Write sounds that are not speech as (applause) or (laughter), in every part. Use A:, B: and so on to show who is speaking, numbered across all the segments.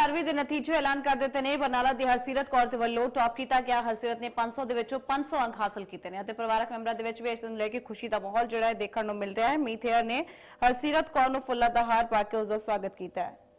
A: 12ਵੀਂ ਦੇ ਨਤੀਜੇ ਐਲਾਨ ਕਰ ਦਿੱਤੇ ਨੇ। ਬਰਨਾਲਾ ਦੀ ਹਰਸੀਰਤ ਕੌਰ ਦੇ ਵੱਲੋਂ ਟੌਪ ਕੀਤਾ ਗਿਆ। ਹਰਸੀਰਤ ਨੇ 500 ਦੇ ਵਿੱਚੋਂ 500 ਅੰਕ ਹਾਸਲ ਕੀਤੇ ਨੇ ਅਤੇ ਪਰਿਵਾਰਕ ਮੈਂਬਰਾਂ ਦੇ ਵਿੱਚ ਵੀ ਇਸ ਨੂੰ ਲੈ ਕੇ ਖੁਸ਼ੀ ਦਾ ਮਾਹੌਲ ਜਿਹੜਾ ਹੈ ਦੇਖਣ ਨੂੰ ਮਿਲ ਰਿਹਾ ਹੈ। ਮੀਥੇਅਰ ਨੇ ਹਰਸੀਰਤ ਕੌਰ ਨੂੰ ਫੁੱਲਾਂ ਦਾ ਹਾਰ ਪਾ ਕੇ ਉਸ ਦਾ ਸਵਾਗਤ ਕੀਤਾ ਹੈ।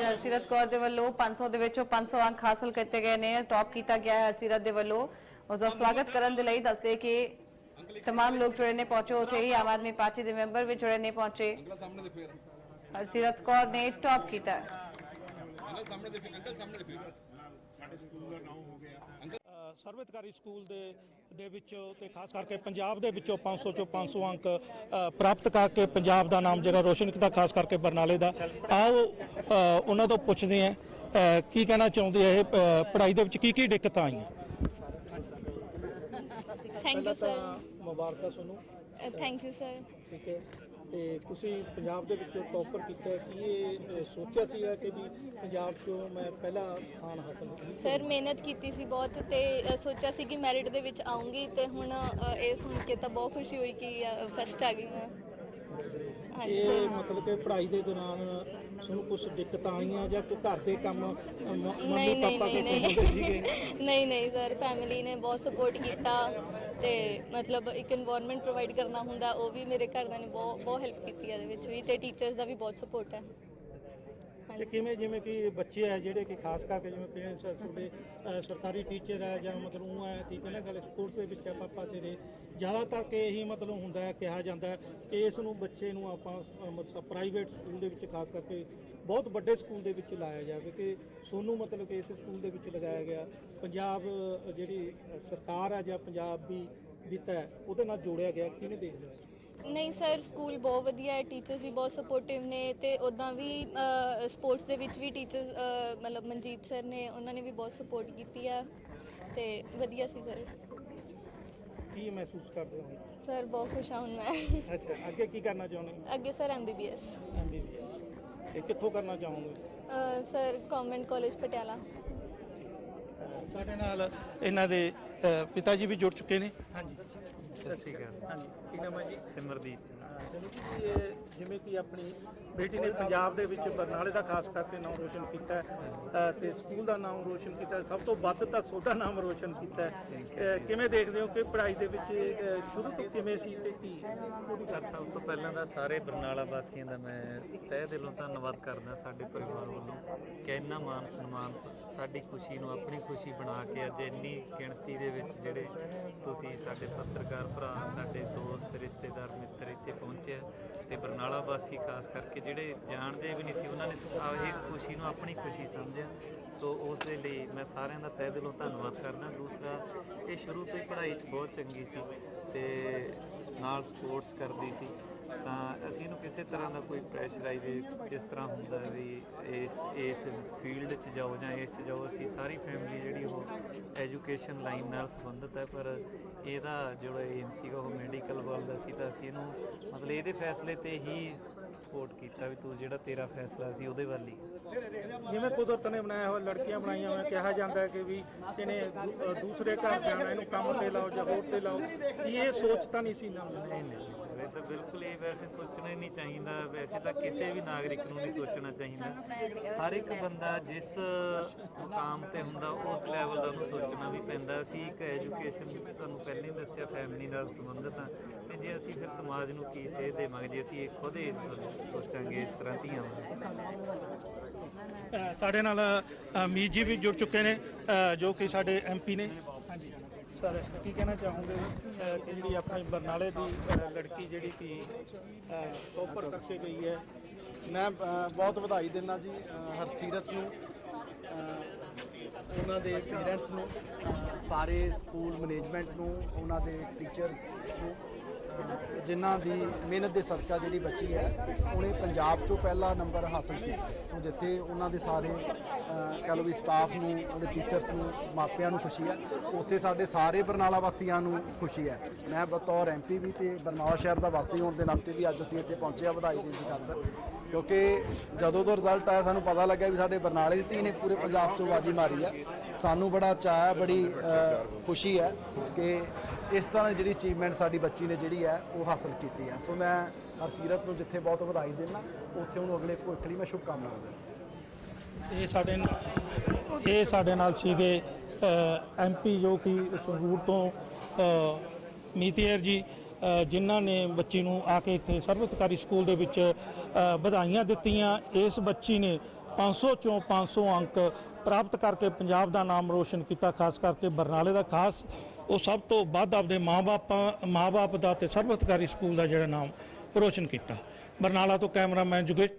A: ਹਰਸੀਰਤ ਕੌਰ ਦੇ ਵੱਲੋਂ 500 ਦੇ ਵਿੱਚੋਂ 500 ਅੰਕ ਹਾਸਲ ਕੀਤੇ ਗਏ ਨੇ ਟੌਪ ਕੀਤਾ ਗਿਆ ਹੈ ਹਰਸੀਰਤ ਦੇ ਵੱਲੋਂ ਉਸ ਦਾ ਸਵਾਗਤ ਕਰਨ ਦੇ ਲਈ ਦੱਸਦੇ ਕਿ तमाम ਲੋਕ ਜਿਹੜੇ ਨੇ ਪਹੁੰਚੇ ਉੱਥੇ ਹੀ ਆਮ ਆਦਮੀ ਪਾਰਟੀ ਦੇ ਮੈਂਬਰ ਵੀ ਜਿਹੜੇ ਨੇ ਪਹੁੰਚੇ
B: ਅੰਕਲ ਸਾਹਮਣੇ ਦੇ ਫੇਰ
A: ਹਰਸੀਰਤ ਕੌਰ ਨੇ ਟੌਪ ਕੀਤਾ ਹੈ
B: ਅੰਕਲ ਸਾਹਮਣੇ ਦੇ ਫੇਰ ਅੰਕਲ ਸਾਹਮਣੇ ਦੇ ਫੇਰ
C: ਅ, ਸਰਵਿਤਕਾਰੀ ਸਕੂਲ ਦੇ ਦੇ ਵਿੱਚ ਤੇ ਖਾਸ ਕਰਕੇ ਪੰਜਾਬ ਦੇ ਵਿੱਚੋਂ 500 ਚੋਂ 500 ਅੰਕ ਪ੍ਰਾਪਤ ਕਰਕੇ ਪੰਜਾਬ ਦਾ ਨਾਮ ਜਿਹੜਾ ਰੋਸ਼ਨ ਕੀਤਾ ਖਾਸ ਕਰਕੇ ਬਰਨਾਲੇ ਦਾ। ਆਓ ਉਹਨਾਂ ਤੋਂ ਪੁੱਛਦੇ ਅ, ਕੀ ਕਹਿਣਾ ਚਾਹੁੰਦੇ ਆ ਇਹ ਪੜ੍ਹਾਈ ਦੇ ਵਿੱਚ ਕੀ ਕੀ ਦਿੱਕਤਾਂ ਆਈਆਂ?
D: ਥੈਂਕ ਯੂ ਸਰ
C: ਮੁਬਾਰਕਾਂ ਤੁਹਾਨੂੰ।
D: ਥੈਂਕ ਯੂ ਸਰ
C: ਠੀਕ ਹੈ। ਤੇ ਤੁਸੀਂ ਪੰਜਾਬ ਦੇ ਵਿੱਚੋਂ ਟੌਪਰ ਕੀਤਾ ਕੀ ਇਹ ਸੋਚਿਆ ਸੀਗਾ ਕਿ ਵੀ ਪੰਜਾਬ 'ਚੋਂ ਮੈਂ ਪਹਿਲਾ ਸਥਾਨ ਹਾਸਲ ਕਰਾਂ
D: ਸਰ ਮਿਹਨਤ ਕੀਤੀ ਸੀ ਬਹੁਤ ਤੇ ਸੋਚਿਆ ਸੀ ਕਿ ਮੈਰਿਟ ਦੇ ਵਿੱਚ ਆਉਂਗੀ ਤੇ ਹੁਣ ਇਹ ਸੁਣ ਕੇ ਤਾਂ ਬਹੁਤ ਖੁਸ਼ੀ ਹੋਈ ਕਿ ਫਸਟ ਆ ਗਈ ਮੈਂ। ਹਾਂਜੀ ਸਰ।
C: ਮਤਲਬ ਕਿ ਪੜ੍ਹਾਈ ਦੇ ਦੌਰਾਨ ਤੁਹਾਨੂੰ ਕੁਝ ਦਿੱਕਤਾਂ ਆਈਆਂ ਜਾਂ ਕੋਈ ਘਰ ਦੇ ਕੰਮ ਮੰਮੀ ਪਾਪਾ ਦੇ ਕੰਮ ਸੀਗੇ? (laughs)
D: ਨਹੀਂ ਨਹੀਂ ਸਰ ਫੈਮਿਲੀ ਨੇ ਬਹੁਤ ਸਪੋਰਟ ਕੀਤਾ। ਤੇ ਮਤਲਬ ਇੱਕ এনवायरमेंट ਪ੍ਰੋਵਾਈਡ ਕਰਨਾ ਹੁੰਦਾ, ਉਹ ਵੀ ਮੇਰੇ ਘਰਦਿਆਂ ਨੇ ਬਹੁਤ ਬਹੁਤ ਹੈਲਪ ਕੀਤੀ ਹੈ ਇਹਦੇ ਵਿੱਚ ਵੀ ਤੇ ਟੀਚਰਸ ਦਾ ਵੀ ਬਹੁਤ ਸਪੋਰਟ ਹੈ।
C: ਤੇ ਕਿਵੇਂ ਜਿਵੇਂ ਕਿ ਬੱਚੇ ਆ ਜਿਹੜੇ ਕਿ ਖਾਸ ਕਰਕੇ ਜਿਵੇਂ ਪੇਰੈਂਟਸ ਆ ਤੁਹਾਡੇ ਅ, ਸਰਕਾਰੀ ਟੀਚਰ ਆ ਜਾਂ ਮਤਲਬ ਉਹ ਹੈ ਠੀਕ ਹੈ ਨਾ ਗੱਲ ਸਪੋਰਟਸ ਦੇ ਵਿੱਚ ਆ ਪਾਪਾ ਤੇਰੇ ਜ਼ਿਆਦਾਤਰ ਕਿ ਇਹੀ ਮਤਲਬ ਹੁੰਦਾ ਹੈ ਕਿਹਾ ਜਾਂਦਾ ਹੈ ਕਿ ਇਸ ਨੂੰ ਬੱਚੇ ਨੂੰ ਆਪਾਂ ਅ, ਮਤਲਬ ਪ੍ਰਾਈਵੇਟ ਸਕੂਲ ਦੇ ਵਿੱਚ ਖਾਸ ਕਰਕੇ ਬਹੁਤ ਵੱਡੇ ਸਕੂਲ ਦੇ ਵਿੱਚ ਲਾਇਆ ਜਾਵੇ ਕਿ ਸੋਨੂੰ ਮਤਲਬ ਕਿ ਇਸ ਸਕੂਲ ਦੇ ਵਿੱਚ ਲਗਾਇਆ ਗਿਆ। ਪੰਜਾਬ ਅ, ਜਿਹੜੀ ਅ, ਸਰਕਾਰ ਆ ਜਾਂ ਪੰਜਾਬ ਵੀ ਦਿੱਤਾ ਹੈ ਉਹਦੇ ਨਾਲ ਜੋੜਿਆ ਗਿਆ ਕਿਵੇਂ ਦੇਖਦੇ ਹੋ?
D: ਨਹੀਂ ਸਰ ਸਕੂਲ ਬਹੁਤ ਵਧੀਆ ਹੈ ਟੀਚਰਸ ਵੀ ਬਹੁਤ ਸਪੋਰਟਿਵ ਨੇ ਤੇ ਉਦਾਂ ਵੀ ਸਪੋਰਟਸ ਦੇ ਵਿੱਚ ਵੀ ਟੀਚਰ ਮਤਲਬ ਮਨਜੀਤ ਸਰ ਨੇ ਉਹਨਾਂ ਨੇ ਵੀ ਬਹੁਤ ਸਪੋਰਟ ਕੀਤੀ ਆ ਤੇ ਵਧੀਆ ਸੀ ਸਰ
C: ਕੀ ਮਹਿਸੂਸ ਕਰਦੇ ਹੋ?
D: ਸਰ ਬਹੁਤ ਖੁਸ਼ ਹਾਂ ਹੁਣ ਮੈਂ।
C: ਅੱਛਾ ਅੱਗੇ ਕੀ ਕਰਨਾ ਚਾਹੁੰਦੇ ਹੋ?
D: ਅੱਗੇ ਸਰ ਐਮਬੀਬੀਐਸ
C: ਐਮਬੀਬੀਐਸ ਇਹ ਕਿੱਥੋਂ ਕਰਨਾ ਚਾਹੋਗੇ?
D: Sir government college
C: Patiala. ਸਾਡੇ ਨਾਲ ਇਹਨਾਂ ਦੇ ਪਿਤਾ ਜੀ ਵੀ ਜੁੜ ਚੁੱਕੇ ਨੇ। ਹਾਂਜੀ।
E: ਸਤਿ ਸ਼੍ਰੀ ਅਕਾਲ
C: ਹਾਂਜੀ ਕੀ ਨਾਮ ਹੈ ਜੀ
E: ਸਿਮਰਦੀਪ
C: ਚਲੋ ਜੀ ਇਹ ਜਿਵੇਂ ਕਿ ਆਪਣੀ ਬੇਟੀ ਨੇ ਪੰਜਾਬ ਦੇ ਵਿੱਚ ਬਰਨਾਲੇ ਦਾ ਖਾਸ ਕਰਕੇ ਨਾਮ ਰੋਸ਼ਨ ਕੀਤਾ ਹੈ, ਤੇ ਸਕੂਲ ਦਾ ਨਾਮ ਰੋਸ਼ਨ ਕੀਤਾ ਹੈ। ਸਭ ਤੋਂ ਵੱਧ ਤਾਂ ਤੁਹਾਡਾ ਨਾਮ ਰੋਸ਼ਨ ਕੀਤਾ ਹੈ। ਕਿਵੇਂ ਦੇਖਦੇ ਹੋ ਕਿ ਪੜ੍ਹਾਈ ਦੇ ਵਿੱਚ ਸ਼ੁਰੂ ਤੋਂ ਕਿਵੇਂ ਸੀ ਤੇ ਕੀ
E: ਸਰ ਸਭ ਤੋਂ ਪਹਿਲਾਂ ਤਾਂ ਸਾਰੇ ਬਰਨਾਲਾ ਵਾਸੀਆਂ ਦਾ ਮੈਂ ਤਹਿ ਦਿਲੋਂ ਧੰਨਵਾਦ ਕਰਦਾ ਸਾਡੇ ਪਰਿਵਾਰ ਵੱਲੋਂ ਕਿ ਇੰਨਾ ਮਾਨ ਸਨਮਾਨ ਸਾਡੀ ਖੁਸ਼ੀ ਨੂੰ ਆਪਣੀ ਖੁਸ਼ੀ ਬਣਾ ਕੇ ਅੱਜ ਇੰਨੀ ਗਿਣਤੀ ਦੇ ਵਿੱਚ ਜਿਹੜੇ ਤੁਸੀਂ ਸਾਡੇ ਪੱਤਰਕਾਰ ਭਰਾ ਸਾਡੇ ਦੋਸਤ, ਰਿਸ਼ਤੇਦਾਰ, ਮਿੱਤਰ ਇੱਥੇ ਪਹੁੰਚਿਆ ਆ ਤੇ ਬਰਨਾਲਾ ਵਾਸੀ ਖਾਸ ਕਰਕੇ ਜਿਹੜੇ ਜਾਣਦੇ ਵੀ ਨਹੀਂ ਸੀ, ਉਹਨਾਂ ਨੇ ਆ- ਇਸ ਖੁਸ਼ੀ ਨੂੰ ਆਪਣੀ ਖੁਸ਼ੀ ਸਮਝਿਆ। ਸੋ ਉਸ ਦੇ ਲਈ ਮੈਂ ਸਾਰਿਆਂ ਦਾ ਤਹਿ ਦਿਲੋਂ ਧੰਨਵਾਦ ਕਰਦਾ। ਦੂਸਰਾ, ਇਹ ਸ਼ੁਰੂ ਤੋਂ ਹੀ ਪੜ੍ਹਾਈ 'ਚ ਬਹੁਤ ਚੰਗੀ ਸੀ ਤੇ ਨਾਲ ਸਪੋਰਟਸ ਕਰਦੀ ਸੀ। ਤਾਂ ਅਸੀਂ ਇਹਨੂੰ ਕਿਸੇ ਤਰ੍ਹਾਂ ਦਾ ਕੋਈ ਪ੍ਰੈਸ਼ਰਾਈਜ਼ ਕਿਸ ਤਰ੍ਹਾਂ ਹੁੰਦਾ ਵੀ ਇਸ ਇਸ ਫੀਲਡ 'ਚ ਜਾਓ ਜਾਂ ਇਸ 'ਚ ਜਾਓ ਅਸੀਂ ਸਾਰੀ ਫੈਮਿਲੀ ਜਿਹੜੀ ਉਹ ਐਜੂਕੇਸ਼ਨ ਲਾਈਨ ਨਾਲ ਸੰਬੰਧਿਤ ਹੈ ਪਰ ਇਹਦਾ ਜਿਹੜਾ ਏਮ ਸੀਗਾ ਉਹ ਮੈਡੀਕਲ ਵੱਲ ਦਾ ਸੀ ਤਾਂ ਅਸੀਂ ਇਹਨੂੰ ਮਤਲਬ ਇਹਦੇ ਫੈਸਲੇ ਤੇ ਹੀ ਸਪੋਰਟ ਕੀਤਾ ਵੀ ਤੂੰ ਜਿਹੜਾ ਤੇਰਾ ਫੈਸਲਾ ਸੀ ਉਹਦੇ ਵੱਲ ਹੀ।
C: ਜਿਵੇਂ ਕੁਦਰਤ ਨੇ ਬਣਾਇਆ ਹੋਇਆ ਲੜਕੀਆਂ ਬਣਾਈਆਂ ਹੋਈਆਂ ਕਿਹਾ ਜਾਂਦਾ ਹੈ ਕਿ ਵੀ ਇਹਨੇ ਦੂਸਰੇ ਘਰ ਜਾਣਾ ਇਹਨੂੰ ਕੰਮ ਤੇ ਲਾਓ ਜਾਂ ਹੋਰ ਤੇ ਲਾਓ ਕੀ ਇਹ ਸੋਚ ਤਾਂ ਨਹੀਂ ਸੀ ਨਾ।
E: ਨਹੀਂ। ਬਿਲਕੁਲ ਇਹ ਵੈਸੇ ਸੋਚਣਾ ਹੀ ਨਹੀਂ ਚਾਹੀਦਾ ਵੈਸੇ ਤਾਂ ਕਿਸੇ ਵੀ ਨਾਗਰਿਕ ਨੂੰ ਨਹੀਂ ਸੋਚਣਾ ਚਾਹੀਦਾ। ਹਰ ਇੱਕ ਬੰਦਾ ਜਿਸ ਮੁਕਾਮ ਤੇ ਹੁੰਦਾ ਉਸ ਲੈਵਲ ਦਾ ਉਹਨੂੰ ਸੋਚਣਾ ਵੀ ਪੈਂਦਾ। ਅਸੀਂ ਇੱਕ ਐਜੂਕੇਸ਼ਨ ਤੁਹਾਨੂੰ ਪਹਿਲਾਂ ਹੀ ਦੱਸਿਆ ਫੈਮਿਲੀ ਨਾਲ ਸੰਬੰਧਿਤ ਆ। ਤੇ ਜੇ ਅਸੀਂ ਫਿਰ ਸਮਾਜ ਨੂੰ ਕੀ ਸੇਧ ਦੇਵਾਂਗੇ ਜੇ ਅਸੀਂ ਇਹ ਖੁਦ ਹੀ ਸੋਚਾਂਗੇ ਇਸ ਤਰ੍ਹਾਂ ਧੀਆਂ
C: ਸਾਡੇ ਨਾਲ ਮੀਤ ਜੀ ਵੀ ਜੁੜ ਚੁੱਕੇ ਨੇ ਜੋ ਕਿ ਸਾਡੇ ਐਮਪੀ ਨੇ। ਸਰ ਕੀ ਕਹਿਣਾ ਚਾਹੋਗੇ? ਅ, ਕਿ ਜਿਹੜੀ ਆਪਣੀ ਬਰਨਾਲੇ ਦੀ ਅ, ਲੜਕੀ ਜਿਹੜੀ ਸੀ ਟੋਪਰ ਕਰਕੇ ਗਈ ਹੈ।
F: ਮੈਂ ਅ, ਬਹੁਤ ਵਧਾਈ ਦਿੰਦਾ ਜੀ ਅ, ਹਰਸੀਰਤ ਨੂੰ ਅ, ਉਹਨਾਂ ਦੇ ਪੇਰੈਂਟਸ ਨੂੰ ਅ, ਸਾਰੇ ਸਕੂਲ ਮੈਨੇਜਮੈਂਟ ਨੂੰ ਉਹਨਾਂ ਦੇ ਟੀਚਰਸ ਨੂੰ ਜਿਨ੍ਹਾਂ ਦੀ ਮਿਹਨਤ ਦੇ ਸਦਕਾ ਜਿਹੜੀ ਬੱਚੀ ਹੈ ਉਹਨੇ ਪੰਜਾਬ 'ਚੋਂ ਪਹਿਲਾ ਨੰਬਰ ਹਾਸਲ ਕੀਤਾ। ਸੋ ਜਿੱਥੇ ਉਹਨਾਂ ਦੇ ਸਾਰੇ ਅਹ, ਕਹਿ ਲਓ ਵੀ ਸਟਾਫ ਨੂੰ ਉਹਦੇ ਟੀਚਰਸ ਨੂੰ ਮਾਪਿਆਂ ਨੂੰ ਖੁਸ਼ੀ ਹੈ ਉੱਥੇ ਸਾਡੇ ਸਾਰੇ ਬਰਨਾਲਾ ਵਾਸੀਆਂ ਨੂੰ ਖੁਸ਼ੀ ਹੈ। ਮੈਂ ਬਤੌਰ ਐਮਪੀ ਵੀ ਤੇ ਬਰਨਾਲਾ ਸ਼ਹਿਰ ਦਾ ਵਾਸੀ ਹੋਣ ਦੇ ਨਾਤੇ ਵੀ ਅੱਜ ਅਸੀਂ ਇੱਥੇ ਪਹੁੰਚੇ ਆ ਵਧਾਈ ਦੇਣ ਦੀ ਖਾਤਰ ਕਿਉਂਕਿ ਜਦੋਂ ਤੋਂ ਰਿਜ਼ਲਟ ਆਇਆ ਸਾਨੂੰ ਪਤਾ ਲੱਗਿਆ ਵੀ ਸਾਡੇ ਬਰਨਾਲੇ ਦੀ ਧੀ ਨੇ ਪੂਰੇ ਪੰਜਾਬ 'ਚੋਂ ਬਾਜੀ ਮਾਰੀ ਆ ਸਾਨੂੰ ਬੜਾ ਚਾਅ ਬੜੀ ਖੁਸ਼ੀ ਹੈ ਕਿ ਇਸ ਤਰ੍ਹਾਂ ਦੀ ਜਿਹੜੀ ਅਚੀਵਮੈਂਟ ਸਾਡੀ ਬੱਚੀ ਨੇ ਜਿਹੜੀ ਹੈ ਉਹ ਹਾਸਲ ਕੀਤੀ ਹੈ। ਸੋ ਮੈਂ ਹਰਸੀਰਤ ਨੂੰ ਜਿੱਥੇ ਬਹੁਤ ਵਧਾਈ ਦਿੰਦਾ ਉੱਥੇ ਉਹਨੂੰ ਅਗਲੇ ਭਵਿੱਖ ਲਈ ਮੈਂ ਸ਼ੁਭਕਾਮਨਾਵਾਂ ਦਿੰਦਾ।
C: ਇਹ ਸਾਡੇ ਨਾਲ ਇਹ ਸਾਡੇ ਨਾਲ ਸੀਗੇ ਐਮਪੀ ਜੋ ਕਿ ਸੰਗਰੂਰ ਤੋਂ ਅ, ਜੀ ਜਿਨ੍ਹਾਂ ਨੇ ਬੱਚੀ ਨੂੰ ਆ ਕੇ ਇੱਥੇ ਸਰਵਿਤਕਾਰੀ ਸਕੂਲ ਦੇ ਵਿੱਚ ਵਧਾਈਆਂ ਦਿੱਤੀਆਂ। ਇਸ ਬੱਚੀ ਨੇ 500 ਚੋਂ 500 ਅੰਕ ਪ੍ਰਾਪਤ ਕਰਕੇ ਪੰਜਾਬ ਦਾ ਨਾਮ ਰੋਸ਼ਨ ਕੀਤਾ, ਖਾਸ ਕਰਕੇ ਬਰਨਾਲੇ ਦਾ, ਖਾਸ ਉਹ ਸਭ ਤੋਂ ਵੱਧ ਆਪਦੇ ਮਾਪੇ ਮਾਪੇ ਦਾ ਤੇ ਸਰਵਿਤਕਾਰੀ ਸਕੂਲ ਦਾ ਜਿਹੜਾ ਨਾਮ ਰੋਸ਼ਨ ਕੀਤਾ। ਬਰਨਾਲਾ ਤੋਂ ਕੈਮਰਾਮੈਨ ਜੁਗੇਸ਼